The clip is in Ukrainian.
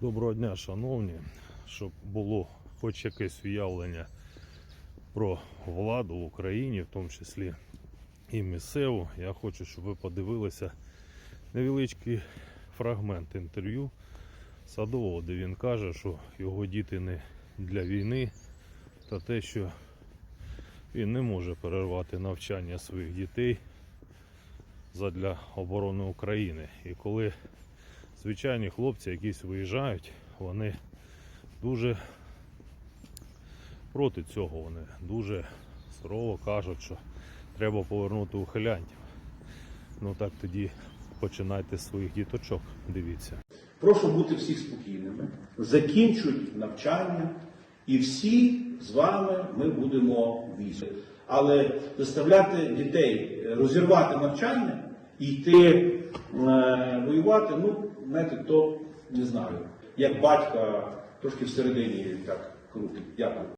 Доброго дня, шановні, щоб було хоч якесь уявлення про владу в Україні, в тому числі і місцеву. Я хочу, щоб ви подивилися невеличкий фрагмент інтерв'ю Садового, де він каже, що його діти не для війни, та те, що він не може перервати навчання своїх дітей задля оборони України. І коли звичайні хлопці якісь виїжджають, вони дуже проти цього. Вони дуже сурово кажуть, що треба повернути ухилянтів. Ну так тоді починайте з своїх діточок. Дивіться. Прошу бути всіх спокійними. Закінчують навчання, і всі з вами ми будемо в війську. Але заставляти дітей розірвати навчання і йти е, воювати, ну, знаєте, то не знаю. Як батька трошки всередині так крутить. Дякую.